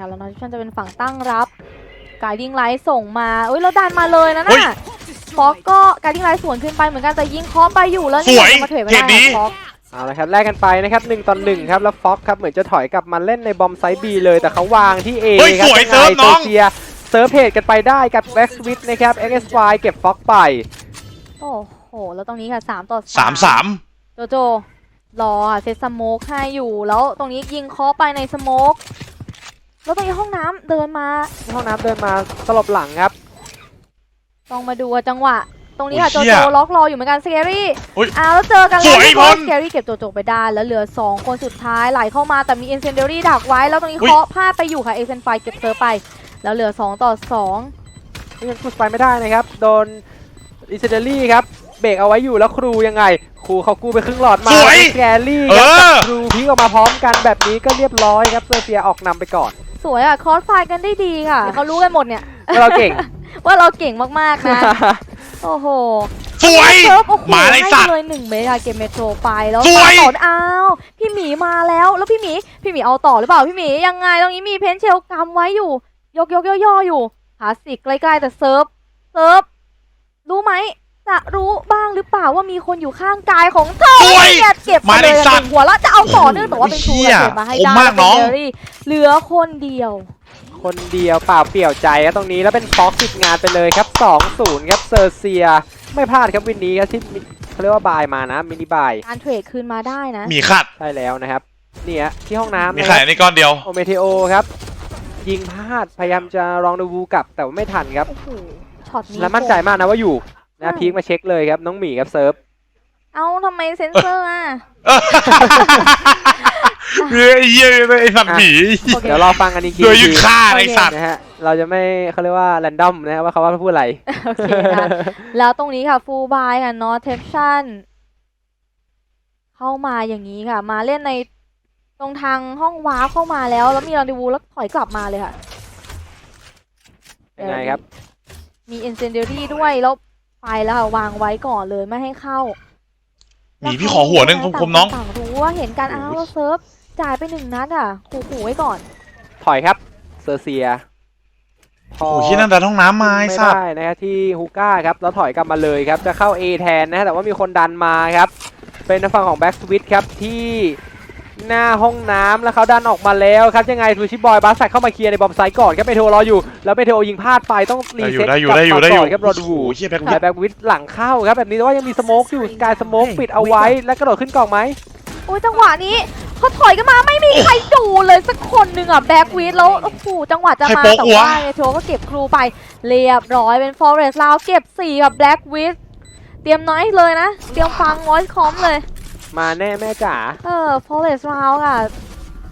ค่ะแล้วนอทิชันจะเป็นฝั่งตั้งรับกายดิงไลท์ส่งมาเอ้ยแล้วดันมาเลยนะเฮ้ยน่ะฟอกก็กายดิงไลท์สวนขึ้นไปเหมือนกันแต่ยิงเคอไปอยู่แล้วสวยจะมาเทรดไม่เทรได้ดดีฟอกเอาละครับแลกกันไปนะครับ1ต่อ1ครับแล้วฟ็อกครับเหมือนจะถอยกลับมาเล่นในบอมไซด์บีเลยแต่เขาวางที่ A เฮ้ยครับสวยยังไงเซิร์ฟน้องโซเชียเซิร์ฟเพจกันไปได้กับแบ็กสวิตนะครับ XSY เก็บฟ็อกไป โอ้โห แล้วตรงนี้ค่ะสามต่อสามสามโจโจรออะเซตสโมกให้อยู่ แล้วตรงนี้ยิงเคอไปในสโมก แล้วตรงนี้ห้องน้ำเดินมา ห้องน้ำเดินมาสลบหลังครับ ต้องมาดูอะจังหวะ ตรงนี้ค่ะโอ้โจยเหี้โจยล็อกรออยู่เหมือนกันสแกรี่อุ๊ยอ้าวแล้วเจอกันสวยแล้วพลสแกรี่เก็บโจโจไปได้แล้วเหลือ 2 คนสุดท้ายไหลเข้ามาแต่มีเอ็นเซนเดอรี่ดักไว้ แล้วตรงนี้อุ๊ยเคาะพลาดไปอยู่ค่ะเอเซนไฟเก็บเซอร์ไป แล้วเหลือ 2 ต่อ2ยังพุชไปไม่ได้นะครับ โดนอิสเดอรี่ครับ เบรกเอาไว้อยู่แล้วครูยังไง ครูเขากู้ไปครึ่งหลอดมาสวยแกรี่เอครับอกับครูพีกออกมาพร้อมกันแบบนี้ก็เรียบร้อยครับเซอร์เฟียออกนำไปก่อน สวยอะคอสไฟกันได้ดีค่ะ เขารู้กันหมดเนี่ย เราเก่ง ว่าเราเก่งมากๆนะ โอ้โหสวยเซิร์ฟโอ้โหมาเลยให้สัตว์เลยหนึ่งเมตรค่ะเกมเมโทรไปแล้วสวยต่ออ้าวพี่หมีมาแล้วแล้วพี่หมีพี่หมีเอาต่อหรือเปล่าพี่หมียังไงตรงนี้มีเพนเชลกำไว้อยู่ ยกยกย่อย่อๆอยู่หาสิกใกล้ๆแต่เซิร์ฟเซิร์ฟรู้ไหม จะรู้บ้างหรือเปล่าว่ามีคนอยู่ข้างกายของเธอสวยเนี่ยเก็บมามาเลเลยยสัหตว์นึ่งหัวแล้วจะเอาต่อเนื่องแต่ว่าเป็นครูเหี้ยเก็บมาให้คมได้มากน้องแล้วเป็เจรี่เหลือคนเดียว คนเดียวเปล่าเปลี่ยวใจครับตรงนี้แล้วเป็นฟ็อกปิดงานไปเลยครับ 2-0 ครับเซอร์เซีย ไม่พลาดครับวินนี้ครับที่มิเขาเรียกว่าบายมานะมินิบายการเทรดคืนมาได้นะ มีขัด ใช่แล้วนะครับเนี่ยที่ห้องน้ำมีนะคไข่รับในก้อนเดียว โอเมเทโอครับ ยิงพลาดพยายามจะลองดูวูกลับแต่ว่าไม่ทันครับ โอ้โห ช็อตนี้และมั่นใจมากนะว่าอยู่ นะใช่พีคมาเช็คเลยครับ น้องหมีครับเซิร์ฟ เอาทำไมเซนเซอร์อะ เฮ้ยไอ้เหี้ยไอ้สัตว์หมีโอเค เดี๋ยวรอฟังกันอีกทีโดยยุดฆ่าไอ้สัตว์ นะฮะ เราจะไม่เขาเรียกว่าแรนดอมนะครับว่าเขาว่าพูดอะไร โอเคนะแล้วตรงนี้ค่ะฟูลบายค่ะนอเทปชั่นเข้ามาอย่างนี้ค่ะ มาเล่นในตรงทางห้องว้าร์ปเข้ามาแล้ว แล้วมีรันดิวูแล้วถอยกลับมาเลยค่ะ ยังไงครับ มีเอนเซนเดอรี่ด้วย แล้ว ไปแล้วค่ะวางไว้ก่อนเลยไม่ให้เข้าหมีพี่ขอหัวหนึ่งคมๆน้อง ต่างๆรู้ว่าเห็นการอ้าวแล้วเซิร์ฟจ่ายไปหนึ่งนัดอะขู่ๆไว้ก่อน ถอยครับ เซอร์เซียพโอ้โหที่นั่นดันห้องน้ำมาไอ้ไม่สัตว์ได้นะครับที่ฮุก้าครับแล้วถอยกลับมาเลยครับจะเข้า A แทนนะฮะแต่ว่ามีคนดันมาครับ เป็นทางฝั่งของแบ็กสวิตครับที่ หน้าห้องน้ำแล้วเขาดันออกมาแล้วครับยังไงทูชิบอยบาสแซกเข้ามาเคลียร์ในบอมไซด์ก่อนครับเมโทรรออยู่ แล้วเมโทรยิงพลาดไปต้องรีได้อยู่เซ็ตได้อยู่กลับได้อยู่มาได้อยู่ก่อนครับรอดูโอ้โหเหี้ยแบ็คแต่แบ็กวิดหลังเข้าครับแบบนี้แต่ว่ายังมีสโมกอยู่กายสโมกปิดเอาไว้แล้วกระโดดขึ้นกล่องไหมโอ้ยจังหวะนี้เขาถอยกันมาไม่มีใครดูเลยสักคนหนึ่งอะแบ็กวีดแล้วโอ้โหจังหวะจะใครมาโป๊ะแต่วะว่าเนโทก็เก็บครูไปเรียบร้อยเป็นฟอร์เรสต์ลาวเก็บ4กับแบ็กวีดเตรียมน้อยเลยนะ เตรียมฟังวอยซ์คอมเลย มาแน่แม่จ๋าเออฟอร์เรสต์ลาวค่ะ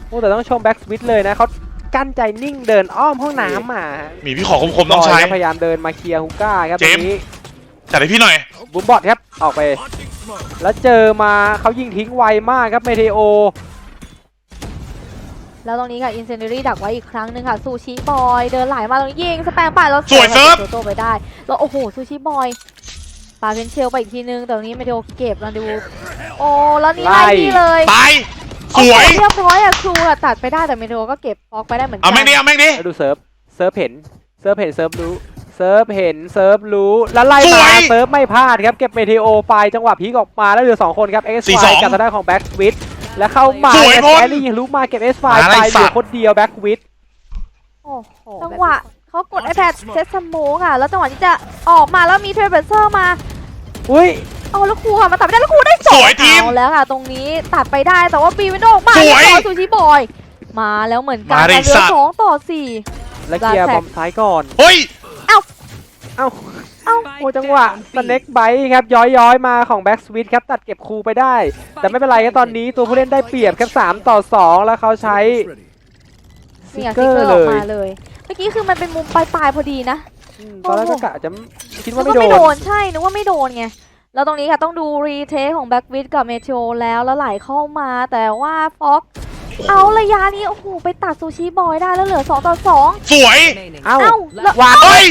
โอ้แต่ต้องชมแบ็กสวิตเลยนะเขากั้นใจนิ่งเดินอ้อมห้องน้ำมาหมีพี่ขอคมๆต้องใช้บยครับพยายามเดินมาเคลียร์ฮุก้าครับเจตรมส์ งนี้จัดให้พี่หน่อย บุมบอดครับออกไป แล้วเจอมาเขายิงทิ้งไวมากครับเมเทโอ แล้วตรงนี้ค่ะอินเซนเดอรี่ดักไว้อีกครั้งหนึ่งค่ะซูชิบอย เดินไหลมาตรงนี้ยิงสแปมไปแล้วสวยเซิร์ฟโจโจไปได้ แล้วโอ้โหซูชิบอย ปาเพนเชลไปอีกทีนึงแต่ตรงนี้เมโทเก็บรันดู โอ้แล้วนี่ไล่นี่เลยตายสวยโอ้โหเรียบร้อยอะครูอะตัดไปได้แต่เมโทรก็เก็บฟอกไปได้เหมือนกัเอาแม่งดิเอาแม่งดิแล้วดูเซิร์ฟเซิร์ฟเห็นเซิร์ฟเห็นเซิร์ฟรู้เซิร์ฟเห็นเซิร์ฟรู้แล้วไล่สวมายเซิร์ฟไม่พลาดครับเก็บเมเทโอไปจังหวะพีกออกมาแล้วเหลือสองคนครับเอสสี่ไฟสองกับทางด้านของแบ็กสวิตแล้วเข้ามาสวยแกพลแอรี่รู้มาเก็บเอสไฟอะไรไปเหสัลืตอว์คนเดียวแบ็กวิดโอ้โหจังหวะ เขากด iPad เซตสโมกอะแล้วจังหวะที่จะออกมาแล้วมีเทรเบเซอร์มา อุ้ยเอาแล้วครูค่ะมาตัดไปได้แล้วครูได้สสองวยทีมเอาแล้วค่ะ ตรงนี้ตัดไปได้แต่ว่าปีวินโดออกมาสวยเรีบร้อซูชิบอย มาแล้วเหมือนกันมาดิค่ะเหลืสัอตว์สองต่อสี่แล้วเคลียร์ลาแท็กบอมซ้ายก่อนเฮ้ยเอ้าเอ้าโอ้จังหวะสเน็กไบครับย้อยย้อยๆมาของแบ็กสวิตครับตัดเก็บครูไปได้ แต่ไม่เป็นไรครับตอนนี้ตัวผู้เล่นได้เปรียบครับ3ต่อ2แล้วเขาใช้ซินี่กไงเกซิอกเกอร์ร์เลออกยมาเลยเมื่อกี้คือมันเป็นมุมปลายๆพอดีนะ อืมตอนแรกก็กะจะคิดนึว่ากไม่ว่าโดไม่โดน นใช่นึกว่าไม่โดนไง แล้วตรงนี้ค่ะต้องดูรีเทคของแบ็กวิดกับเมโทรแล้วแล้วไหลเข้ามาแต่ว่าฟอ็อกเอาระยะนี้ โอ้โห ไปตัดซูชิบอยได้แล้วเหลือ 2 ต่อ 2 สวยเอ้าเอ้าแล้ววางเฮ้ย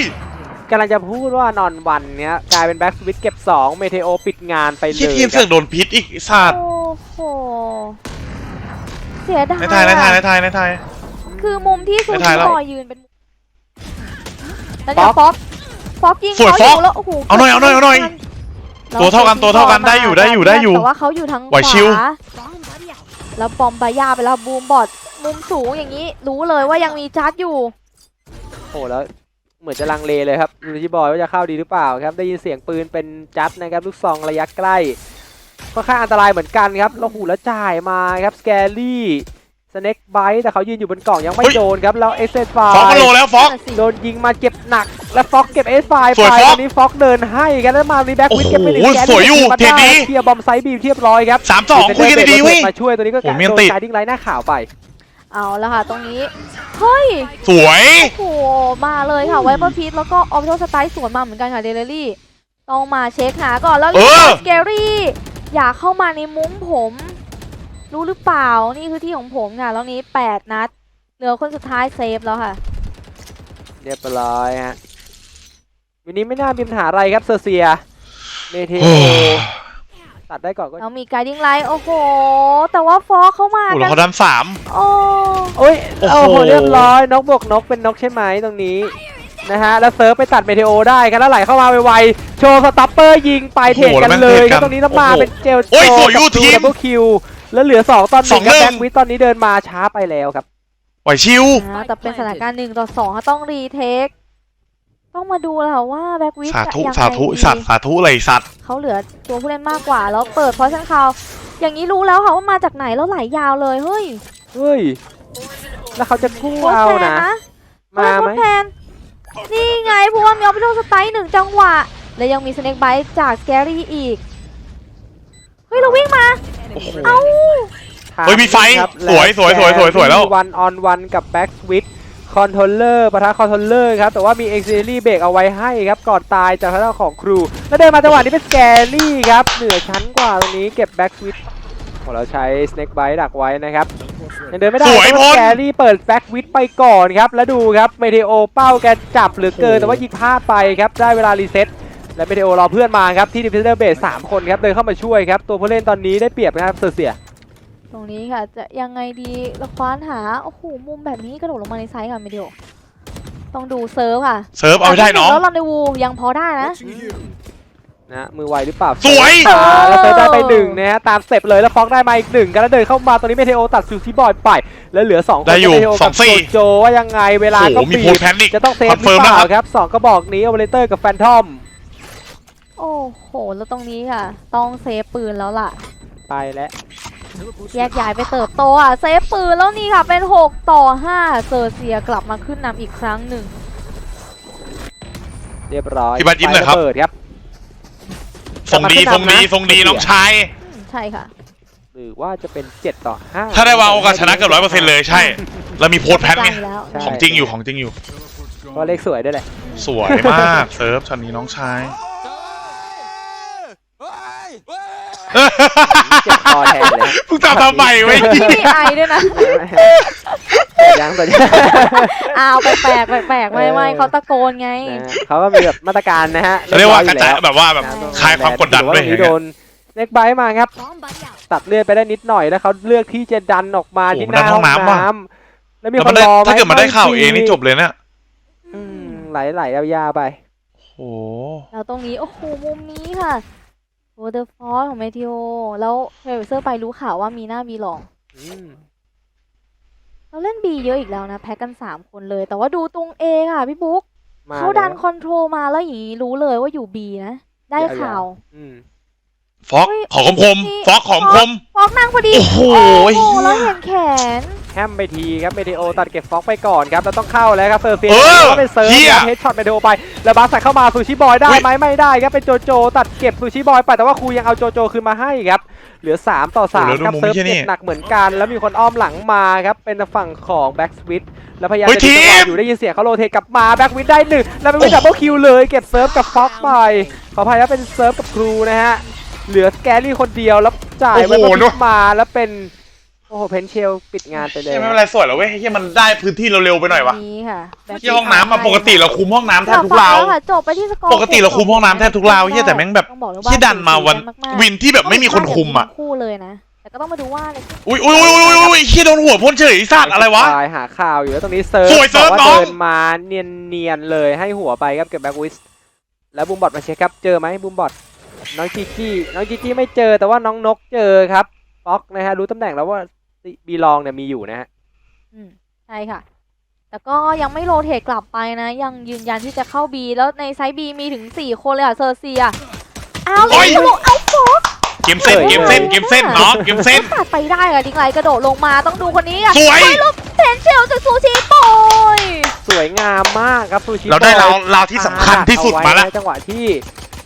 กำลังจะพูดว่านอนวันเนี้ยกลายเป็นแบ็กสวิตเก็บ 2 เมเทโอปิดงานไปเลเหี้ยยทีมคเสืรัอบกโดนพิษอีกไอ้สัตว์โอ้โห เสียดายในไทยในไทยในไทยในไทยอืมคือมุมที่ซูไม่ชิถ่ายแล้ว บอยยืนเป็น แล้วเนี่ยฟ็ฟ็ออกกฟอกยิงสวยเขาฟออกยู่แล้วโอ้โหเอาหน่อยเอาหน่อยเอาหน่อยแล้วตัวเท่ากันซูชิตัวเท่ากันบยได้อยู่ได้อยู่มาได้อยู่แต่ว่าเขาอยู่ทางไหวชิวขาแล้วบอมบายาไปแล้วบูมบอดมุมสูงอย่างนี้ รู้เลยว่ายังมีจัดอยู่ โอ้แล้วเหมือนจะลังเลเลยครับดูที่บอยว่าจะเข้าดีหรือเปล่าครับได้ยินเสียงปืนเป็นจัดนะครับลูกซองระยะใกล้ค่อนข้างอันตรายเหมือนกันครับแล้วหูแล้วจ่ายมาครับสแกลี่ส เน็กไบต์แต่เขายืนอยู่บนกล่องยังไม่เฮ้ยโดนครับ แล้วเอสเซนไฟฟอกมันโลแล้วฟอกนั่นน่ะสิโดนยิงมาเจ็บหนัก แล้วฟ็อกเก็บเอสไฟสวยไปฟอกตอนนี้ฟ็อกเดินให้กันแล้วมารีแบ็กวิดเก็บไปหนึ่งโอ้โหแกนสวยอยู่มาเทปนี้ได้เคลียร์บอมไซด์บีมเรียบร้อยครับสามสองคุยกันดีๆเว้ยมาช่วยตัวนี้ก็โอ้กาโหเมียนโดนติดชายดิ้งไลท์หน้าข่าวไปเอาแล้วค่ะตรงนี้ เฮ้ย สวย โอ้โห มาเลยค่ะไวเปอร์พีทแล้วก็ออฟโตสไตล์สวนมาเหมือนกันค่ะเดลลี่ต้องมาเช็คหาก่อนแล้วเออสเกรี่ อยากเข้ามาในมุ้งผม รู้หรือเปล่า นี่คือที่ของผมค่ะแล้วนี้8นัด เหลือคนสุดท้ายเซฟแล้วค่ะ เรียบร้อยฮะวันนี้ไม่น่ามีปัญหาอะไรครับเซอร์เซีย เมเทโอตัดได้ก่อนก็แล้วมีไกดิ้งไลท์โอ้โห แต่ว่าฟอเข้ามาโอ้กัแล้วนเขาดันสาม โอ้โอ้ยโอ้โอ้โหโหเรียบร้อยนกบวกนกเป็นนกใช่ไหมตรงนี้นะฮะแล้วเซิร์ฟไปตัดเมเทโอได้ครับแล้วไหลเข้ามาไวๆโชว์สต็อปเปอร์ยิงไปเทรดกันเลยครับตรงนี้น้ำมาเป็นเจลโอ้ยโจสวยอยู่กับทีม ดับเบิลคิว แล้วเหลือสองตอนหสนึ่องงครับหนึ่ง แบ็กวิทตอนนี้เดินมาช้าไปแล้วครับ ไหวชิว อ่าแต่เป็นสถานการณ์หนึ่งต่อสองเขาต้องรีเทค ต้องมาดูแล้วค่ะว่าแบ็กวิทสาธุยังไงสาธุดีสัตว์สาธุอะไรสัตว์เขาเหลือตัวผู้เล่นมากกว่า แล้วเปิดพอยชันคาวอย่างนี้รู้แล้วค่ะว่ามาจากไหนแล้วไหลยาวเลยเฮ้ยเฮ้ย แล้วเขาจะกู้โคตรเอาแพนนะ นะมาไหมโคตรแพนนี่ไงเพราะว่ามีออฟฟิศสไตล์หนึ่งจังหวะ และยังมีสเน็กไบต์จากสแกรี่อีก เฮ้ยเราวิ่งมา โอ้โห เอ้าเฮ้ยมีไฟครับสวยสวยสวยสวยสวยแล้ว วันออนวันกับแบ็กสวิตคอนโทรลเลอร์ปะทะคอนโทรลเลอร์ครับ แต่ว่ามีเอ็กซิลี่เบรกเอาไว้ให้ครับ ก่อนตายจากทางด้านของครู แล้วเดินมาจังหวะนี้เป็นสแกรี่ครับ เหนือชั้นกว่าตรงนี้เก็บแบ็กสวิตของเราใช้สเน็กไบต์ดักไว้นะครับยังเดินไม่ได้สวยเพราะพลแกรี่เปิดแบ็กวิดไปก่อนครับ แล้วดูครับเมเทโอเป้าแกจับเหลือเกินแต่ว่ายิงพลาดไปครับได้เวลารีเซ็ต และเมเทโอรอเพื่อนมาครับที่ดิฟเฟนเดอร์เบสสามคนครับเดินเข้ามาช่วยครับตัวผู้เล่นตอนนี้ได้เปรียบนะครับเสือเสียตรงนี้ค่ะจะยังไงดีเราคว้านหาโอ้โหมุมแบบนี้กระโดดลงมาในไซส์ค่ะมิเดียวต้องดูเซิร์ฟค่ะเซิร์ฟเอาให้ได้น้องแล้วลอนเดวูยังพอได้นะนะมือไวหรือเปล่าสวยอ่าแล้วเซิร์ฟได้ไปหนึ่งนะฮะตามสเต็ปเลยแล้วฟอกได้มาอีกหนึ่งกันแล้วเดินเข้ามาตอนนี้เมเทโอตัดซูซิบอยไป แล้วเหลือสองคนได้อยู่เมเทโอสกัอบงสี่โจโจว่ายังไงเวลาโอ้โหก็มีบีโพลบแพนิกจะต้องเซฟคอนหรืเฟิร์อมเปนะล่าครับครับสองกระบอกนี้โอเปอเรเตอร์กับแฟนทอม โอ้โห แล้วตรงนี้ค่ะ ต้องเซฟปืนแล้วล่ะ ไปแล้วแยกย้ายไปเติบโตอะ เซฟปืนแล้วนี่ค่ะ เป็น 6 ต่อ 5 เซอร์เซียกลับมาขึ้นนำอีกครั้งหนึ่ง เรียบร้อยพี่บัสยิ้มหน่อยครับ ไฟะเบิดครับทรงดีทรงดีทรงดีน้องชายอืมใช่ค่ะ หรือว่าจะเป็น 7 ต่อ 5 ถ้าได้วางโอกาสชนะเกือบร้อยเปอร์เซ็นต์เลยใช่แล้วมีโพสแพนไงใจแล้ว ใช่ ของจริงอยู่ของจริงอยู่ ก็เลขสวยด้วยแหละ สวยมาก เซิร์ฟชันนี้น้องชาย เจ็บคอแทนเลยเพิ่งจำทำใหม่ไว้ยไม่มีไอด้วยนะยังเปิดยังอ้าวแปลกๆแปลกๆไม่ไม่เขาตะโกนไง เขาก็มีแบบมาตรการนะฮะเรียกว่ากระจายแบบว่าแบบคลายความกดดันด้วยโดนเล็กไบมาครับ ตัดเลือดไปได้นิดหน่อยแล้วเขาเลือกที่จะดันออกมาโอ้โหที่หน้าห้องน้ำว่ะน้ำแล้วมีคนรอไหถ้าเกิดมันได้ข่าวเองนี่จบเลยเนี่ยอืมไหลยาวๆไปโอ้แล้วตรงนี้โอ้โหมุมนี้ค่ะ โวเดอร์ฟอร์ของเมทิโอ แล้วเทรเซอร์ไปรู้ข่าวว่ามีหน้าบีลอง อืมเราเล่นบีเยอะอีกแล้วนะ แพ้กัน3คนเลย แต่ว่าดูตรงเอค่ะพี่บุ๊กมาเขาดันแล้วคอนโทรลมาแล้วอย่างนี้รู้เลยว่าอยู่บีนะ ได้ยาวๆข่าว อืม ฟอกเฮ้ยของคมคมนี่ ฟอกของคม ฟอกนั่งพอดีโอ้โหโอ้โห แล้วเห็นแขนแฮมไปทีครับเมเทโอตัดเก็บฟอกไปก่อนครับแล้วต้องเข้าแล้วครับเซอร์เซียเออก็เป็นเซิร์ฟเหี้ยเฮดช็อตเมเทโอไป แล้วบาสใส่เข้ามาซูชิบอยได้อุ๊ยไหมไม่ได้ครับเป็นโจโจ ตัดเก็บซูชิบอยไปแต่ว่าครูยังเอาโจโจคืนมาให้ครับเหลือ 3 ต่อ3ครับเซิร์ฟเจ็บหนักเหมือนกันแล้วมีคนอ้อมหลังมาครับเป็นฝั่งของแบ็กสวิตแล้วพยายามเฮ้ยจะดึงจังหวะทีมอยู่ได้ยินเสียงเขาโรเทตกลับมาแบ็กวิดได้หนึ่งแล้วเป็นวิดดับเบิลคิวเลยเก็บเซิร์ฟกับฟอกไปขออภัยครับเป็นเซิร์ฟกับครูนะฮะเหลือสแกรี่คนเดียวแล้วจ่ายไว้โอ้โหเมื่อเนอะกี้มาแล้วเป็น โอ้โหเพนเชลปิดงานไปเลยเฮ้ยไม่เป็นไรสวยแล้วเว้ยเฮ้ยมันได้พื้นที่เราเร็วไปหน่อยวะนี้ค่ะแบ็คที่ห้องน้ำมาปกติเราคุมห้องน้ำแทบทุกราวแล้วค่ะจบไปที่สกอร์ปกติเราคุมห้องน้ำแทบทุกราวเฮียแต่แม่งแบบต้องบอกเลยว่าที่ดันมาวันสูสีกัมากๆวินที่แบบไม่มีคนคุมอะทั้งคู่เลยนะ แต่ก็ก็ต้องมาดูว่าอะไรขึ้นอุ้ยอุ้ยอุ้ยอุ้ยอุ้ยเฮียโดนหัวพ่นเฉยไอ้สัตว์อะไรวะ ตายหาข่าวอยู่แล้วตรงนี้เซิร์ฟสวยเซิร์ฟบอกน้อง เดินมาเนียนเนียนๆเลยให้หัวไปครับเก็บแบ็กวิสแล้วบูมบอทมาเช็คครับเจอไหมบูมบอทน้องจีจี้น้องจีจี้ไม่เจอแต่ว่าน้องนกเจอครับป๊อกนะฮะรู้ตำแหน่งแล้วว่า บีลองเนี่ยมีอยู่นะฮะอืมใช่ค่ะ แต่ก็ยังไม่โรเทตกลับไปนะ ยังยืนยันที่จะเข้าบีแล้วในไซส์บีมีถึง 4 คนเลยอะเซอร์เซียเอาโอ้เลยยเอาโฟกเกมเส้นเกมเส้นเกมเส้นน้องเกมเส้น ตัดไปได้อะดิงไลกระโดดลงมาต้องดูคนนี้อะสวยไม่ลูกเพนเชลจากซูชิโปยสวยงามมากครับซูชิเราได้บอยราวราวที่สำคัญที่สุดมาแล้ว เอไในจังหวะที่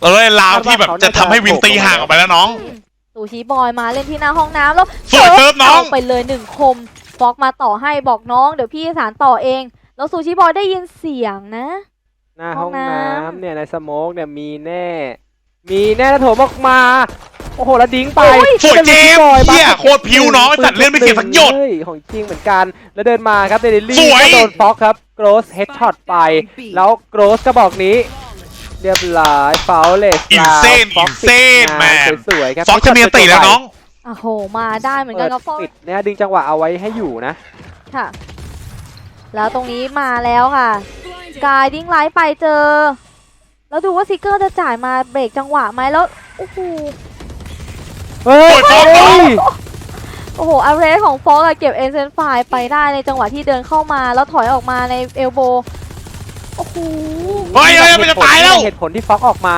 เราได้ราวที่แบบจะทำให้วินตีห่างออกไปแล้วน้อง ซูชิบอยมาเล่นที่หน้าห้องน้ำแล้วสวยเซิร์ฟน้องาไปเลยหนึ่งคมฟอกมาต่อให้บอกน้องเดี๋ยวพี่สารต่อเอง แล้วซูชิบอยได้ยินเสียงนะ หน้าห้องห้องน้ำน้ำเนี่ยในสโมกเนี่ยมีแน่ มีแน่แล้วโถมออกมา โอ้โหแล้วดิ้งไปสวยเจมส์ป็นลูกบอยเหี้ยบ้าโคตรพิ้วน้องไอ้สัตว์เลื่อนไม่เสียสักหยดเฮ้ของจริงเหมือนกันแล้วเดินมาครับเดลิลี่สวยก็โดนฟ็อกครับโกรสเฮดช็อตไป แล้วโกรสก็บอกนี้ เรียบร้อยเฟลเลส Insane Insane แมนสวยๆครับฟอกจะมีอันติแล้วน้องโอ้โหมาได้เหมือนกันเปิดกับฟอกปิดเนี่ยดึงจังหวะเอาไว้ให้อยู่นะค่ะ แล้วตรงนี้มาแล้วค่ะกายดิ้งไลท์ไปเจอ แล้วดูว่าซิกเกอร์จะจ่ายมาเบรกจังหวะไหมแล้วโอ้โหเฮ้ยโอ้ยฟอกน้องโอ้โหอาร์เรสของฟอกอะเก็บเอ็นเซนไฟไปได้ในจังหวะที่เดินเข้ามาแล้วถอยออกมาในเอลโบ โอ้โหเฮ้ยเฮ้ยมันจะตายแล้ว เหตุผลที่ฟ็อกออกมา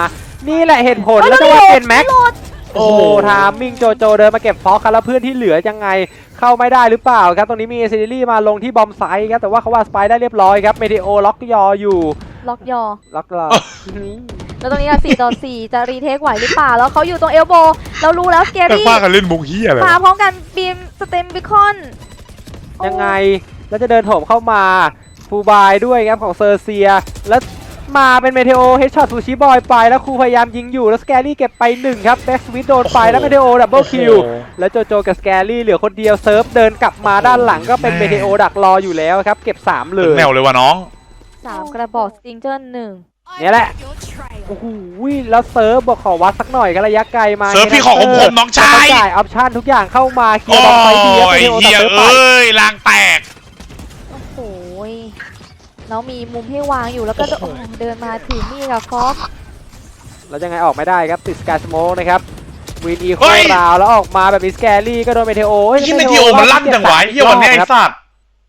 นี่แหละเหตุผลแล้วจังหวะเป็นแม็ก โหลดโอ้โหทามมิ่งโจโจเดินมาเก็บฟอกครับแล้วเพื่อนที่เหลือยังไงเข้าไม่ได้หรือเปล่าครับ ตรงนี้มีเอซิลี่มาลงที่บอมไซด์ครับ แต่ว่าเขาว่าสไปได้เรียบร้อยครับเมดิโอล็อกยออยู่ ล็อกยอ ล็อกรอแล้วตรงนี้อะ4ต่อ 4 จะรีเทคไหวหรือเปล่า แล้วเขาอยู่ตรงเอลโบเรารู้แล้วสเกแต่รี่ป้ากันเล่นมุกเฮียอะไรมาวะพร้อมกันบีมสเต็มบิคอนยังไง แล้วจะเดินโถมเข้ามา ฟูบายด้วยครับของเซอร์เซีย แล้วมาเป็นเมเทโอเฮดช็อตซูชิบอยไปแล้วครูพยายามยิงอยู่แล้วสแกรี่เก็บไปหนึ่งครับแบ็กสวิตโดนไปแล้วเมเทโอดับเบิลคิวแล้วโจโจกับสแกรี่เหลือคนเดียวเซิร์ฟเดินกลับมาด้านหลังก็เป็นเมเทโอดักรออยู่แล้วครับเก็บ3เลยแนวเลยว่ะน้องสามกระบอกสติงเจอร์หนึ่งเนี่ยแหละโอ้โหแล้วเซิร์ฟบอกขอวัดสักหน่อยกันระยะไกลมาเซิร์ฟพี่ของผมผมน้องชายจ่ายออปชั่นทุกอย่างเข้ามาเคลียโอ้ร์บอลไฟดีครับเมยเทโอเฮีตัดยเซิร์ฟไปเอ้ยลางแตกโอ้โหย แล้วมีมุมให้วางอยู่แล้วก็จะโอ้โหเดินมาถือมีดกับฟอกแล้วยังไงออกไม่ได้ครับติดสกายสโมกนะครับวินอีโคเฮ้ย ราวแล้วออกมาแบบนี้สแกรี่ก็โดนเมเทโอเฮ้ยที่เมทีโอมันลั่นจังหวะเฮียวันเนี้ยไอ้สัตว์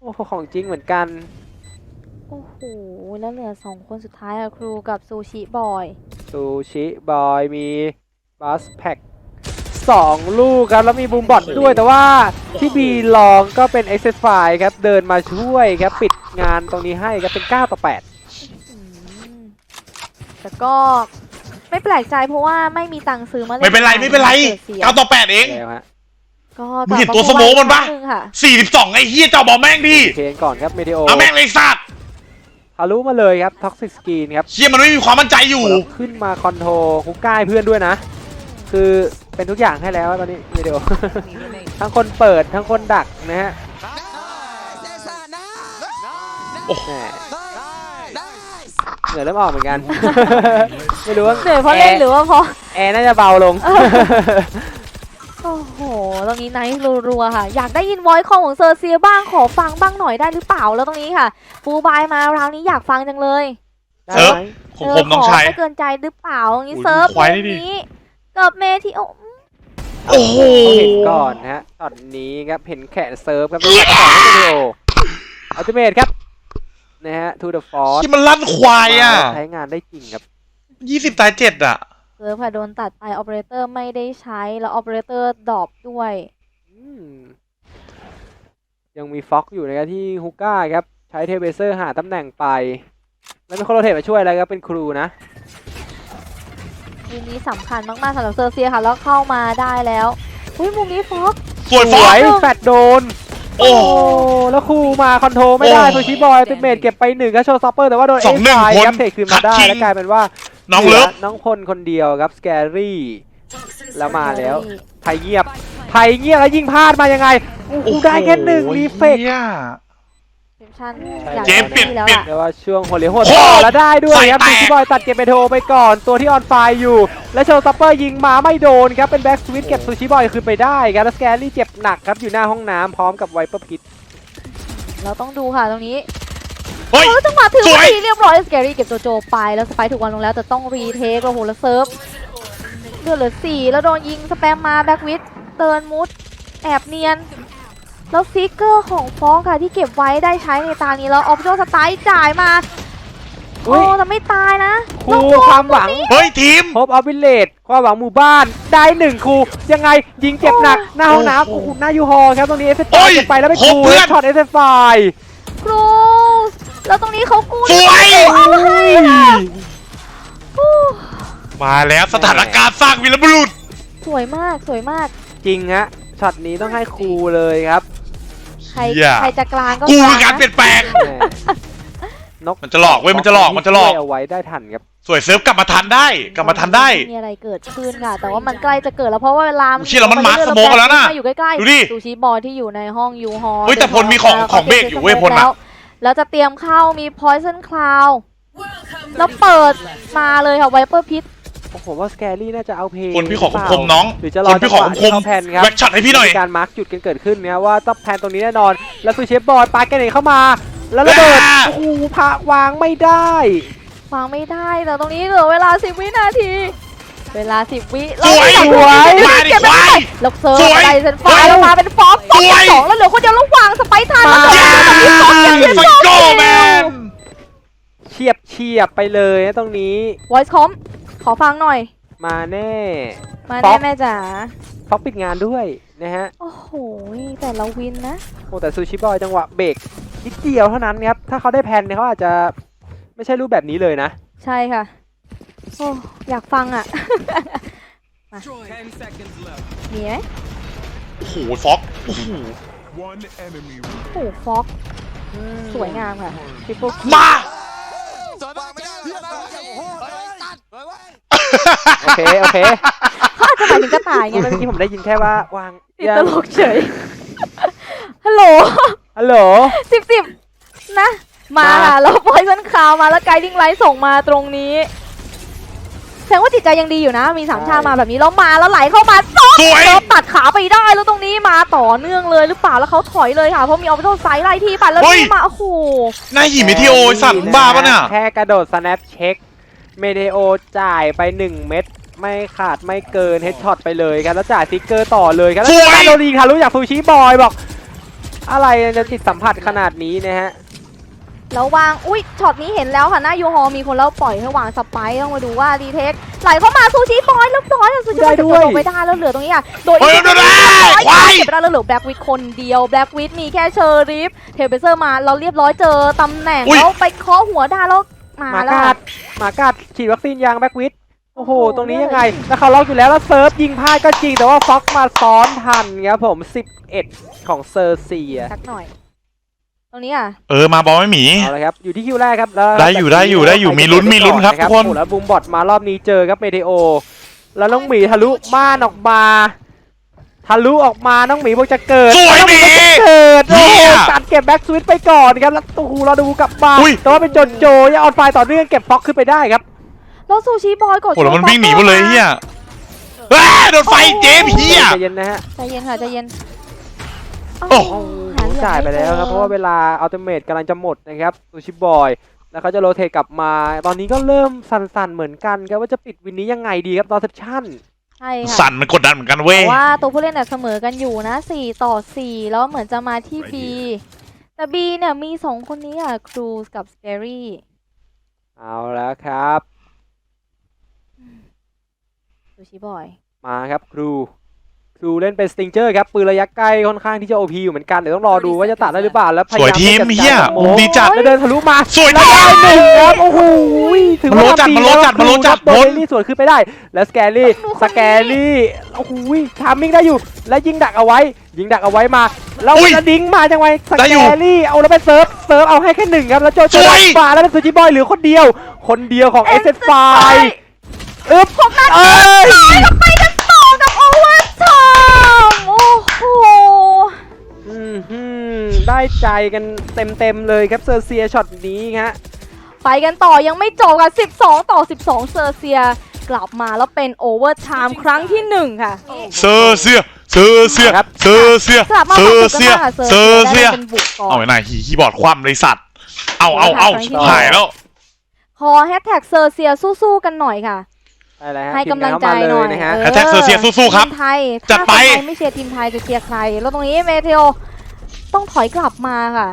โอ้โหของจริงเหมือนกันโอ้โหแล้วเหลือสองคนสุดท้ายอะครูกับซูชิบอย ซูชิบอยมีบัสแพ็ก สองลูกครับ แล้วมีบูมบอทด้วยแต่ว่าที่บีลองก็เป็นเอ็กซ์ไฟครับ เดินมาช่วยครับ ปิดงานตรงนี้ให้ครับเป็น 9 ต่อ8อืมแต่ก็ไม่แปลกใจเพราะว่าไม่มีตังค์ซื้อมาเล่นไม่เป็นไรไม่เป็นไรเสียเก้าต่อแปดเองแล้วฮะก็มึงเห็นกลับาตัวสโมกมันปะพูดไว้อีกครั้งหงค่ะสี่สิบสองไอ้เฮียเจ้าบอลแม่งดิเทนก่อนครับเมดิโอเอาแม่งเลยสัตว์ทะลุมาเลยครับท็อกซิกสกรีนครับเฮียมันไม่มีความมั่นใจอยู่แล้วขึ้นมาคอนโทรคุกก้ายเพื่อนด้วยนะ คือ เป็นทุกอย่างให้แล้วตอนนี้เมดิโอ ทั้งคนเปิดทั้งคนดักนะฮะโอ้โหแหมเหงื่อเริ่มออกเหมือนกัน ไม่รู้ว่าเหนื่อยเพราะเล่นหรือว่าเพราะแอร์น่าจะเบาลง โอ้โห ตรงนี้ไนท์รัวๆค่ะ อยากได้ยินวอยคอของเซอร์เซียบ้างขอฟังบ้างหน่อยได้หรือเปล่าแล้วตรงนี้ค่ะ ฟูบายมาราวนี้อยากฟังจังเลยได้เซิร์ฟไหมของผมน้องชายเไม่เกินใจหรือเปล่าตรงนี้อุ้ยเซิร์ฟควายนี่ดิตรงนี้กับเมทิโอ โอ้โหต้องเห็นก่อนนะฮะช็อตนี้ครับเห็นแขนเซิร์ฟครับเป็นช็อตของวิดีโออัลติเมทครับนะฮะ to the force ที่มันลั่นควายอะใช้งานได้จริงครับยี่สิบตายเจ็ดอะเซิร์ฟค่ะโดนตัดไปออเปอเรเตอร์ไม่ได้ใช้แล้วออเปอเรเตอร์ดรอปด้วยอืมยังมีฟ็อกอยู่นะครับที่ฮุก้าครับ ใช้เทเบเซอร์หาตำแหน่งไป แล้วมีคนโรเทตมาช่วยอะไรครับเป็นครูนะ มุมนี้สำคัญมากๆสำหรับเซอร์เซียค่ะ แล้วเข้ามาได้แล้วอุ้ยมุมนี้ฟอก สวยฟอสวยแฟดโดน โอ้ โอ้แล้วครูมาคอนโทรลไม่ได้โอ้ซูชิบอยติเมทเก็บไปหนึ่งก็โชว์ซัปเปอร์แต่ว่าโดนสเอองหนึ่งไฟคนครับเทคืนมาได้ขัดทิ้ง แล้วกลายเป็นว่าน้องเลิฟน้องพลคนเดียวครับสแกรี่แล้วมาแล้วไทยเงียบไทยเงียบแล้วยิงพลาดมายังไงโอ้โหได้แค่หนึ่งรีเฟกหี้ย เซมชันใช่อยากเจมส์เปลี่ยนแล้วเปลี่ยนอะเรียกว่าช่วงโหดเหลียวโหดโคตรต่อแล้วได้ด้วยครับใส่แตกดูชิบอยตัดเก็บเปโทไปก่อน ตัวที่ออนไฟอยู่ และโชว์ซัปเปอร์ยิงมาไม่โดนครับ เป็นแบ็กสวิตเก็บซูชิบอยคืนไปได้ครับแล้วสแกลลี่เจ็บหนักครับ อยู่หน้าห้องน้ำพร้อมกับไวเปอร์พิทเราต้องดูค่ะตรงนี้เฮ้ย เออจังหวะถือสวย ทีเรียบร้อยสแกรี่เก็บโจโจไปแล้วสไปร์ถูกวันลงแล้วแต่ต้องรีเทคโอ้โหแล้วเซิร์ฟเลือดเหลือสี่แล้วโดนยิงสแปมมาแบ็กวิดเติร์นมุดแอบเนียน แล้วฟิกเกอร์ของฟ้องค่ะที่เก็บไว้ได้ใช้ในตานี้แล้วออฟโจสไตล์จ่ายมาโอ้อุ้ยแต่ไม่ตายนะครูความหวังเฮ้ยทีมพบออฟวิลเลจความหวังหมู่บ้านได้หนึ่งครูยังไงยิงเจ็บหนักหน้าห้องน้ำโอ้โอ้โหโหหน้ายูฮอครับตรงนี้เอสเอโอ้ยเก็บไปแล้วไปครูครบเพื่อนช็อตเอสเอฟครูแล้วตรงนี้เขากู้สวยเอาให้อะอู้มาแล้วสถานการณ์สร้างวีรบุรุษ สวยมากสวยมากจริงฮะช็อตนี้ต้องให้ครูเลยครับ ใครเหี้ย ใครจะกลางก็กูกคืลาองการเปลี่ยนแปลงแหม่นกมันจะหลอกเว้ยมันจะหลอกมันจะหลอกเอาไว้ได้ทันครับสวยเซิร์ฟกลับมาทันได้ กลับมาทันได้ ม่มีอะไรเกิดขึ้นค่ะ แต่ว่ามันใกล้จะเกิดแล้วเพราะว่าเวลาเชี่ยแล้วมันไปมาร์คเรื่อยๆสโมกกันแล้วน่ะมาอยู่ใกล้ดูดิๆซูชิบอลที่อยู่ในห้องยูฮอลเฮ้ยแต่พลมีของของเบรกอยู่เว้ยพลน่ะแล้วจะเตรียมเข้ามี poison cloud แล้วเปิดมาเลยค่ะไวเปอร์พิษ โอ้โหว่าสแกรี่น่าจะเอาเพลงคนพี่ขอหรืเปล่าคมๆน้องหรือจะรอคนพี่ขอจังหวะคมๆที่เขาแพนครับแบ็กช็อตให้พี่หน่อยมีการมาร์กจุดกันเกิดขึ้นเนี่ยว่าต้องแพนตรงนี้แน่นอน แล้วซูเชฟบอลปาแกเนตเข้ามา แล้วระเบิดอ่าโอ้โหพระวางไม่ได้ฟังไม่ได้แต่ตรงนี้เหลือเวลา 10 วินาที เวลา 10 วิสวยเราสวยมาดิเก็บไม่ได้ควายแล้วเซิร์ฟสวยอะไรเซนฟ้าแล้วมาเป็นฟอกสฟอกวยสองแล้วเหลือคนเดียวแล้ววางสไปร์ทันแล้วมาเซิร์ฟแบบนี้ฟอกเก็บเยอะไฟโก้แมนเฉียบเฉียบไปเลยนะตรงนี้วอยซ์คอม ขอฟังหน่อย มาแน่ มาฟอแน่กแม่จ๋าฟอกปิดงานด้วยนะฮะ โอ้โหแต่เราวินนะ โอ้แต่ซูชิบอยจังหวะเบรกนิดเดียวเท่านั้นครับ ถ้าเขาได้แพนเนี่ยเขาอาจจะไม่ใช่รูปแบบนี้เลยนะ ใช่ค่ะ โอ้อยากฟังอะมามีไหมโอ้โหฟ็อกโอ้โห One enemy โอ้ฟอก สวยงามค่ะพี่พ วกมาโอเค โอเคเขาอาจจะหมายถึงกระต่ายไงเมื่อกี้ผมได้ยินแค่ว่าวางติดตลกเฉย ฮัลโหล ฮัลโหลสิบสิบนะ มามาค่ะแล้วปล่อยสันข่าวมาแล้วไกดิ้งไลท์ส่งมาตรงนี้ แสดงว่าจิตใจยังดีอยู่นะ มีสามชาติมาแบบนี้แล้วมาแล้วไหลเข้ามาซอกสวยแล้วตัดขาไปได้แล้วตรงนี้มาต่อเนื่องเลยหรือเปล่าแล้วเขาถอยเลยค่ะเพราะมีออฟโตไซด์ไล่ที่ปัดแล้วเฮ้ยนี่มาโอ้โหนายหิมเมทิโอไอ้สัตว์บ้าปะเนี่ยแค่กระโดด snap เช็คเมเดโอจ่ายไป 1 เม็ดไม่ขาดไม่เกินเฮดช็อตไปเลยครับแล้วจ่ายฟิกเกอร์ต่อเลยครับแล้วสวยการโดรีค่ะรู้จากฟูชิบอยบอก อะไรจะจิตสัมผัสขนาดนี้นะฮะ แล้ววาง อุ้ยช็อตนี้เห็นแล้วค่ะหน้ายูฮอมีคนแล้วปล่อยให้วางสไปร์ต้องมาดูว่าดีเทคไหลเข้ามาซูชิบอยเรียบร้อยแล้วซูชิบอยได้จะด้วยลงไม่ได้แล้วเหลือตรงนี้อะโดยเฮ้ยอีกโดนได้ร้อยควายเก็บไปได้แล้วเหลือแบล็กวิดคนเดียวแบล็กวิดมีแค่เชอร์ริฟเทลเบเซอร์มาเราเรียบร้อยเจอตำแหน่งอุ๊ยแล้วไปเคาะหัวได้แล้วมาหมาแล้วกัดหมากัดฉีดวัคซีนยางแบ็กวิดโอ้โห ตรงนี้ยังไง แล้วเขาล็อกอยู่แล้ว แล้วเซิร์ฟยิงพลาดก็จริง แต่ว่าฟ็อกมาซ้อนทันครับผม 11 ของเซอร์เซียสักหน่อยต รงนี้อะ เออมาบอลไม่หมี เอาละครับอยู่ที่คิวแรกครับแล้วได้อยู่ได้อยู่ได้อยู่มีลุ้นมีลุ้นครับทุกคน โอ้โหแล้วบูมบอทมารอบนี้เจอครับเมเดโอ แล้วน้องหมีทะลุม่านออกมา ทะลุออกมาน้องหมีบอกจะเกิดสวยน้องหมีหมีบอกจะเกิดโอ้เหี้โหยตัดเก็บแบ็กสวิตไปก่อนครับแล้วตูหูเราดูกลับมาอุ้ย แต่ว่าเป็นโจนโจยังออนไฟต่อเนื่องเก็บฟ็อกขึ้นไปได้ครับ แล้วซูชิบอยกดโอ้แล้วมันวิ่งหนีหมดเลยเฮียเฮ้ยโดนไฟเจมส์เฮียใจเย็นนะฮะใจเย็นค่ะใจเย็นโอ้โอ้หาเหลี่ม จ่ายไปแล้วครับม่จอเพราะว่าเวลาอัลติเมทกำลังจะหมดนะครับซูชิบอยแล้วเขาจะโรเทตกลับมา ตอนนี้ก็เริ่มสั่นๆเหมือนกันครับว่าจะปิดวินนี้ยังไงดีครับตอนเซปชั่นใช่ค่ะสั่นมันกดดันเหมือนกันเว้ยแต่ว่าตัวผู้เล่นเนี่ยเสมอกันอยู่นะ4ต่อ4แล้วเหมือนจะมาที่ B แต่ B เนี่ยมี 2 คนนี้อะครูสกับสเ a รี่เอาแล้วครับซูชิบอย มาครับครู ครูเล่นเป็นสติงเจอร์ครับปืนระยะใกล้ค่อนข้างที่จะโอพีอยู่เหมือนกันเดี๋ยวต้องรอดูว่าจะตัดได้หรือเปล่าแล้วพยาสวยยามทีมจะจัเฮียโมมุมดีจัดแล้วเดินทะลุมาสวยแล้วทีได้มหนึ่งครับโอ้โหถือว่ามันโลจัดทำมันโลจัดแล้วมันโลจัดครูครับโดบนนเรลลี่สวนขึ้นไปได้ แล้วสแกรี่สแกรี่โอ้โหทามมิ่งได้อยู่ แล้วยิงดักเอาไว้ ยิงดักเอาไว้มาแล้วอุ้ยแล้วดิ้งมาจังไวสได้แกอยู่รี่เอาแล้วไปเซิร์ฟเซิร์ฟเอาให้แค่หนึ่งครับแล้วโจโจสวยมาแล้วเป็นซูจิบอยเหลือคนเดียว คนเดียวของเอสเอฟไฟอึ๊บผมนัดเอ้ย ได้ใจกันเต็มๆเลยครับเซอร์เซียช็อตนี้ฮะไปกันต่อยังไม่จบค่ะ 12 ต่อ 12 เซอร์เซียกลับมาแล้วเป็นโอเวอร์ไทม์ครั้งที่1ค่ะ เซอร์เซียเซอร์เซียครับเซอร์เซียกลับมาเซอบุร์กกันเซียบ้างค่ะเซอร์เซอเซียร์เซียได้เป็นบุกก่อเอานไว้หน่อยคีย์บอร์ดคว่ำเลยสัตว์ เอาเอาเอาครั้งที่หายแล้ว ขอแฮชแท็กเซอร์เซียสู้ๆกันหน่อยค่ะได้แล้วฮะให้กำลังใจพิมพ์หน่อยเข้ามาเลยนะฮะออแฮชแท็กเซอร์เซียสู้ๆครับทีมไทยจัดไปถ้าคนไทยไม่เชียร์ทีมไทยจะเชียร์ใคร แล้วตรงนี้เมเทโอ ต้องถอยกลับมาค่ะ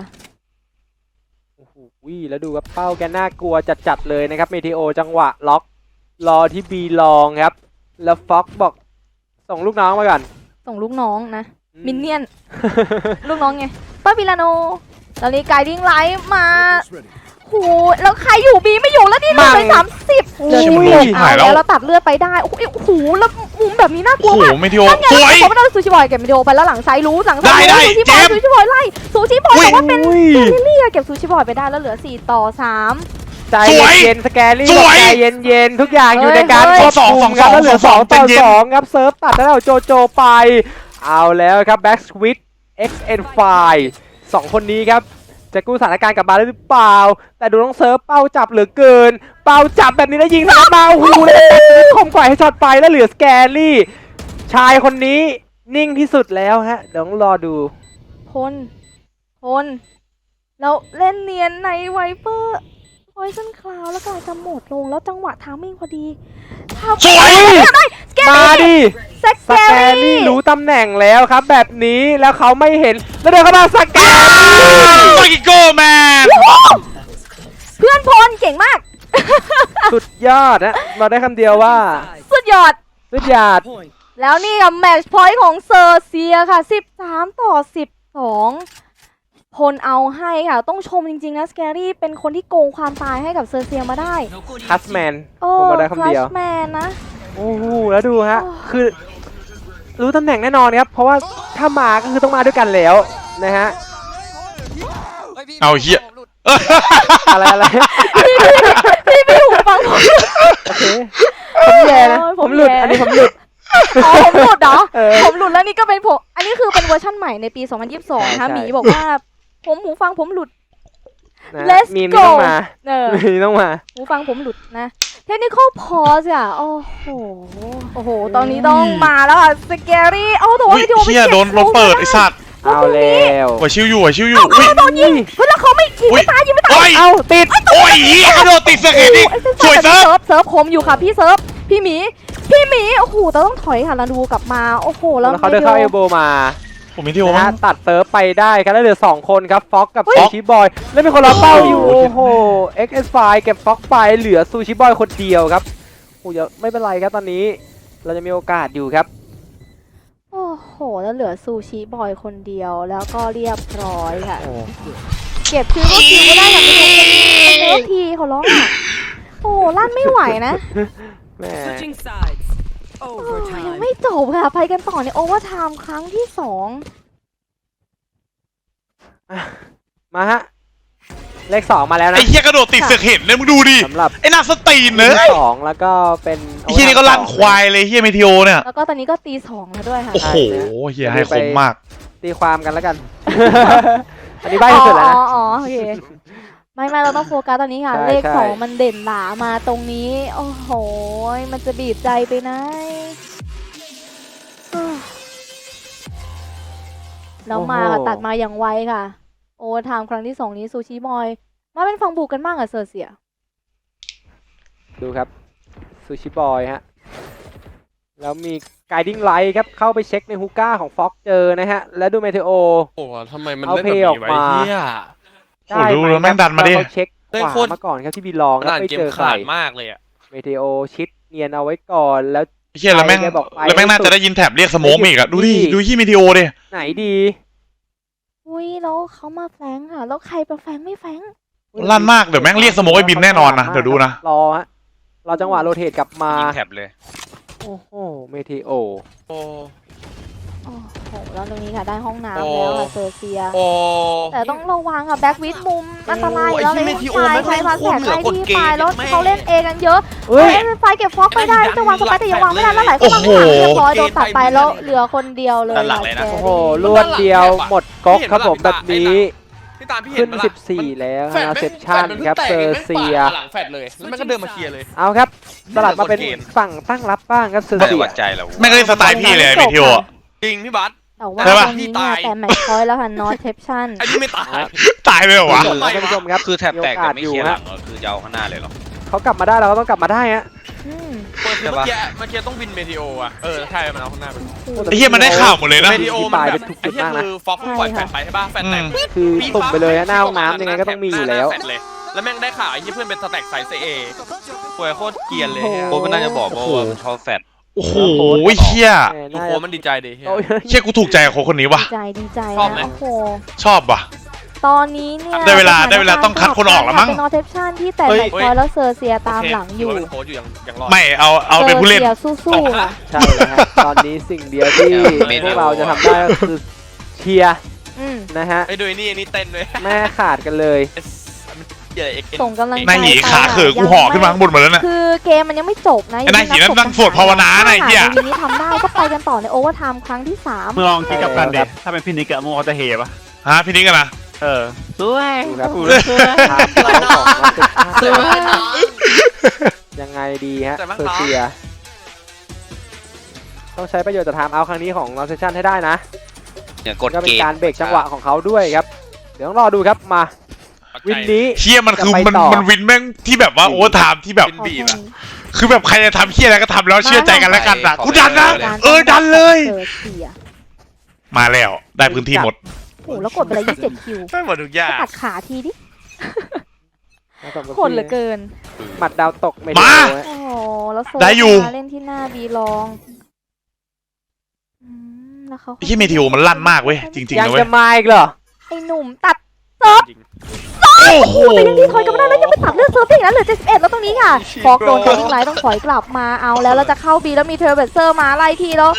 โอ้โหแล้วดูครับเป้าแกน่ากลัวจัดๆเลยนะครับเมทีโอจังหวะล็อกรอที่บีลองครับ แล้วฟ็อกบอกส่งลูกน้องมาก่อนส่งลูกน้องนะอืมมินเนี่ยน ลูกน้องไงป้าบิลาโนตอนนี้ไกดิ้งไลท์มา โหแล้วใครอยู่บีไม่อยู่แล้วนี่หนึ่งมั่งในสามสิบเชี่ยมันโลกเอาหายแล้วแล้วเราตัดเลือดไปได้โอ้โหโอ้โหแล้วมุมแบบนี้น่ากลัโอ้วโหมากไม่ทีโอนั่นไงสวยผมไม่ได้ซูชิบอยเก็บวิดีโอไปแล้วหลังซ้ายรู้หลังซ้ายได้รู้ได้ซูชิบอยเจมส์ซูชิบอยไล่ซูชิบอยอุ้ยแต่ว่าเป็นอุ้ยลิลลี่อะเก็บซูชิบอยไปได้แล้วเหลือ4ต่อ3ใจสวยเย็นๆสแกรี่สวยใจเย็นๆทุกอย่างอยู่ในการเฮ้ยควบสองคุสอมงครับสองแล้วเหลือสสอองงต่อใจเย็นสองครับเซิร์ฟตัดแล้วโจโจไป เอาแล้วครับแบ็กสวิต XN5 สองคนนี้ครับ จะกู้สถานการณ์กลับมาได้หรือเปล่า แต่ดูน้องเซิร์ฟเป้าจับเหลือเกิน เป้าจับแบบนี้แล้วยิงนะครับมาโอ้โหแล้วคมกว่าให้ช็อตไปแล้วเหลือสแกลี่ ชายคนนี้นิ่งที่สุดแล้วฮะ เดี๋ยวต้องรอดู พล พล เราเล่นเนียนในไวเปอร์ พอยซันคลาวแล้วก็จะหมดลงแล้วจังหวะทามมิ่งพอดีทำสวยสแกมารี่ดิสสแกแกรี่รี่รู้ตำแหน่งแล้วครับ แบบนี้แล้วเขาไม่เห็นแล้วเดินเข้ามาสแกรี่ฟากิโก้แมนเพื่อนพลเก่งมาก สุดยอดนะเราได้คำเดียวว่า สุดยอด สุดยอด แล้วนี่กับแมตช์พอยต์ของเซอร์เซียค่ะ 13 ต่อ 12 พลเอาให้ค่ะ ต้องชมจริง ๆ นะสแกรี่เป็นคนที่โกงความตายให้กับเซอร์เซียมาได้คัสแมนโอ้ผมมาได้คำเดียว แมนนะ โอ้โหแล้วดูฮะโอ้คือ รู้ตำแหน่งแน่นอนครับ เพราะว่าถ้ามาก็คือต้องมาด้วยกันแล้วนะฮะ เอาเฮียอะไรอะไรพี่ไม่หูฟังผมโอเคผมแย่นะโอ้ยผผมมหลุดแย่อันนี้ผมหลุด อ๋อผมหลุดเหรอ เออ ผมหลุดแล้วนี่ก็เป็นผม อันนี้คือเป็นเวอร์ชั่นใหม่ในปี 2022 นะคะใช่หมีบอกว่า ผมหูฟังผมหลุด นะ Let's มีมนี้ต้อง go มาเออ มีมนี้ต้องมา หูฟังผมหลุดนะเทคนิคอลพอสอะ โอ้โห โอ้โห ตอนนี้ต้องมาแล้วอะสแกรี่เอ้าแต่ว่าอุ้ยวิดีโอเฮียโดนโดนเปิดไอสัตว์เอาแล้วไหวชิวอยู่ไหวชิวอยู่อุ้ย โดนยิงเฮ้ยแล้วเขาไม่ยิงอุ้ยไม่ตายยิงไม่ตายโอ้ยเอาติด โอ้ยเฮียกระโดดติดสะเก็ดอีกไอ้เส้นสวยแต่เซิพี่ร์ฟเซิร์ฟเซิร์ฟคมอยู่ค่ะพี่เซิร์ฟ พี่หมี พี่หมี โอ้โหแต่ต้องถอยค่ะแล้วดูกลับมา โอ้โห แล้แล้ววเขาเดินเข้าเอลโบมา ผมมีทีโอนะมั้ฮะง ตัดเซิร์ฟไปได้ครับแล้วเหลือ 2 คนครับฟ็อกกับเฮ้ยซูชิบอย แล้วมีคนรับเป้าอยู่ โอ้โอ้โห โห XS5 เก็บฟ็อกไปเหลือซูชิบอยคนเดียวครับโอ้ยไม่เป็นไรครับตอนนี้ เราจะมีโอกาสอยู่ครับ โอ้โห แล้วเหลือซูชิบอยคนเดียวแล้วก็เรียบร้อยค่ะ โอ้เก็บชื่อก็คิวก็ได้ค่ะไม่รู้เป็นทีเขาร้องอะ โอ้ลั่นไม่ไหวนะแหม่ Switching sides. โอ้ยัง Overtime. ไม่จบค่ะ ไปกันต่อในโอเวอร์ไทม์ครั้งที่สองมาฮะ เลขสองมาแล้วนะไอ้เฮียกระโดดติดสะเก็ดเลยมึงดูดิสำหรับไอ้หน้าสตีนเลยเลขสองแล้วก็เป็นไอ้เฮียนี่ก็ลั่นควายเลยเฮียเมทีโอเนี่ยแล้วก็ตอนนี้ก็ตีสองแล้วด้วยค่ะ โอ้โหเฮียให้คมมาก ตีความกันแล้วกัน อันนี้ใบที่สุดแล้วนะอ๋ออ๋อโอเค ไม่ไม่เราต้องโฟกัสตอนนี้ค่ะ ใช่เลขใช่ สองมันเด่นหลามาตรงนี้ โอ้โหมันจะบีบใจไปไหนเอ้อแล้วมาค่ะตัดมาอย่างไวค่ะ โอเวอร์ไทม์ครั้งที่สองนี้ซูชิบอย มาเป็นฝั่งบุกกันบ้างอะเซอร์เซีย ดูครับซูชิบอยฮะ แล้วมีไกดิ้งไลท์ครับ เข้าไปเช็คในฮูก้าของฟ็อกเจอนะฮะ แล้วดูเมเทโอ โอ้โหทำไมมันเอาเล่นแบบเพย์ออกนี้ไว้มา เฮีย โอ้โหดูแล้วแม่งดันมาดิ เขเช็คเล่นขวาโคตรมาก่อนครับที่บีลองมันแล้วอ่านไปเกมเจอใครขาดมากเลยอะ เมเทโอชิดเนียนเอาไว้ก่อนแล้ว ไอ้เฮียแล้วแม่งไปแกบอกไปแล้วแม่งน่าจะได้ยินแถบเรียกสโมองมาอีกอะดูดินี่ดูที่เมทีโอดิไหนดีอุ้ยแล้วเขามาแฟงค่ะ แล้วใครไปแฟงไม่แฟงลั่นมากเดี๋ยวแม่งเรียกสโมองไอ้บินแน่นอนนะเดี๋ยวดูนะ รอฮะรอจังหวะโรเทตกลับมา ยิงแถบเลย โอ้โหเมเทโอ โอ้อ๋อโอ้ โหแล้วตรงนี้ค่ะได้ห้องน้ำโอ้แล้วค่ะเซอร์เซีย โอ้แต่ต้องระวังค่ะแบ็กวิดมุมอันตรายอยู่แล้วโอ้เลยไอ้ที่ผู้ชายเมทิโอใช้พาสแท็กแม่งไล่โคตรที่เก่ไปงแล้วแม่งเขาเล่นเอกันเยอะเฮ้ยเอ้ยไฟเก็บฟอกไม่ได้จังหวะสไปร์แต่ยังวางไม่ได้แล้วไหลเข้ามาโอ้ข้างโหหลังเรียบร้อยโดนตัดไปแล้วเหลือคนเดียวเลยด้านหลังเลยนะแกโอ้โหรี่รวดเดียวหมดก๊อกครับผมแบบนี้พี่ตาลพี่เห็ขึ้นนปะล่ะ14 แล้วแฟดนะแม่งเซปชั่นแฟดมัครับแตกเซอร์แม่งเซียปาดหลังแฟดเลยแล้วมันก็เดินมาเคลียร์เลยเอาครับสลับมาเป็นเกมฝั่งตั้งรับบ้างครับเซอร์ไม่เซียวัดใจเราแม่งก็เล่นสไตล์พี่เลยเมทิโออะจริงพี่บัส แต่ว่าใช่ปะตรงนี้เนี่ยแต่แมตช์พอยต์แล้วค่ะนอตเทปชั่นไอ้นี่ไม่ตาย ตายเลยเหรอวะ ท่านผู้ชมครับ คือแทบแตกแต่ไม่มีโอกาสอยู่เคลียร์หลัฮะงเหรอคือจะเอาข้างหน้าเลยเหรอ เขากลับมาได้เราก็ต้องกลับมาได้ฮะอืมเปิดคือเมื่อกี้เมื่อกี้ต้องบินเมทิโออะ เออใช่มันเอาข้างหน้าไปไอ้เหี้ยมันได้ข่าวหมดเลยนะ เมทิโอที่มัปลายนแบเป็บนทุกไอ้จุดเหี้ยมากนะคือฟอกปล่อยแฟดไปใช่ป่ะแฟดแตกคือตุ่มไปเลยฮะหน้าห้องน้ำยังไงก็ต้องมีอยู่แล้ว หน้าฟดเลยแล้วแม่งได้ข่าวไอ้ที่เพื่อนเป็นสแต็กไซส์เอป่วยโคตรเกรียนเลยโอ้โหโค้ชมันน่าจะบอกว่าโอ้โหว่ามันชอบแฟด โอ้โหเฮียแหม่โอ้น่าโหจะมันดีใจดิเหี้ย โอ้ยเฮียกูถูกใจกับคนคนนี้ว่ะ ดีใจดีใจชอบไหม นะโอ้โห ชอบว่ะ ตอนนี้เนี่ยได้เวลาได้เวลาต้องคัดคนออกแล้วมั้ง เป็นนอตเทปชั่นที่แต่เฮ้แมยตช์พอยต์แล้วเซอร์เซียตามหลังอยู่โเคถืว่าเป็นโค้ชอยู่ยังยังรอด ไม่เอาเอาเป็นผู้เล่น ซอร์ซียสู้ๆค่ะใช่แล้วฮะตอนนี้สิ่งเดียวที่พวกเราจะทำได้ก็คือเชียร์อืม นะฮะไอ้ดูไอ้นี่ไอ้นี่เต้นเลยแม่ขาดกันเลย เหี้ยเอ็กเอ็นส่งกำลังใจนายหยีไปขาอะเขือกูห่อขึ้นมาข้างบนหมดแล้วน่ะ คือเกมมันยังไม่จบนะไอ้นายหยีนั่นจบนั่งสวดภาวนานะไอ้เหี้ยถ้าหากในวีนี้ทำได้ก็ไปกันต่อในโอเวอร์ไทม์ครั้งที่สามมึงลองคิดกับกันคเด็รับถ้าเป็นพี่นิกอะมึงเขาจะเฮปะฮะพี่นิกกันนะเออสวยดูครับสวยสวยถามเราของมาติดภาพสวยนะยังไงดีฮะแต่บ้างเซอร์เซีย ต้องใช้ประโยชน์จากไทม์เอาท์ครั้งนี้ของนอร์เซชันให้ได้นะ เนี่ยกดก็เป็เกนมการเบรกจังหวะของเขาด้วยครับ เดี๋ยวต้องรอดูครับมา วินนี้เฮียมันคือจะไปมันต่อ มันวินแม่งที่แบบว่าโอเวอร์ไทม์ที่แบบ เป็นบีบอะ คือแบบใครจะทำเฮียอะไรก็ทำแล้วเชื่อใจกันแล้วกันอะขอกูดันนะไปเลยเออดันเลยเซอร์เซียมาแล้วได้พื้นที่หมด โอ้โหแล้วกดไปเลย27คิวไม่หมดทุกอย่างตัดขาทีดิมาสมกับคนเหลือเกิน หมัดดาวตกไม่มาได้ฮะโอ้โหแล้วเซอร์ได้อยู่ มาเล่นที่หน้าบีลองอืมแล้วเขาไอ้เฮียเมทิโอมันลั่นมากเว้ยจริงๆยังนะเว้ย จะมาอีกเหรอ ไอ้หนุ่มตัด จริงโอ้โหแต่ยังดีถอยกลับมาได้แล้วยังไปตัดเลือดเซิร์ฟอีกนะเหลือ71แล้วตรงนี้ค่ะฟอกโดนเทอร์นิ่งไลท์ต้องถอยกลับมาเอาแล้วเราจะเข้าบีแล้วมีเทอร์เบเซอร์มาไล่ทีแล้ว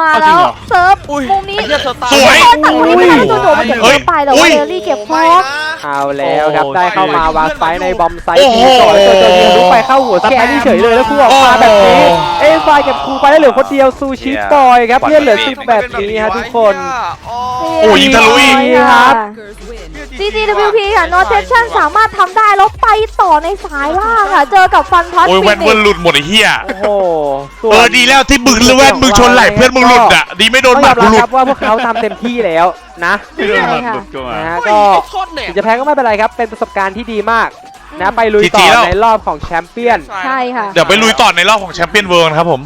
มาแล้วเซิร์ฟอุ้ยมุมนี้ไอ้เหี้ยเธอตายสวย ตัดมุมนี้ไม่ได้ตัวโดดมันจะเกินไปแล้วเฮ้ยเดลี่เก็บฟอก เอาแล้วครับโอ้ได้เข้ามาวางไฟในบอมไซโอ้ต์โหทีก่อนแล้วตัวเดียวลุกไปเข้าหัวแกนี่เฉยเลยแล้วคู่ออกมาแบบนี้ เอ้ยไฟเก็บครูไปแล้วเหลือคนเดียวซูชิบอยครับเลือดเหลือสิบแบบนี้ฮะทุกคนโอ้ยิงทะลุอีกครับ CGWP ค่ะ Notation สามารถทำได้แล้วไปต่อในสายล่างค่ะ เจอกับฟันพัทโอ้ยฟิแว่นนิเวิกนหลุดหมดไอ้เหี้ยโอ้โหส่วเอนอดีแล้วที่มึงแว่นมึงชนไหล่เพื่อนมึงหลุดอะดีไม่โดนต้องหยมัอดมกูรับหลุดครับว่าพวกเขาทำเต็มที่แล้วนะไม่รู้มันหลุดก็มานะฮะก็ก็โคตรแหนถึงจะแพ้ก็ไม่เป็นไรครับ เป็นประสบการณ์ที่ดีมาก นะไปลุยจีต่จีอแล้วในรอบของแชมเปี้ยน ใช่ค่ะ เดี๋ยวไปลุยต่อในรอบของแชมเปี้ยนเวิลด์นะครับผม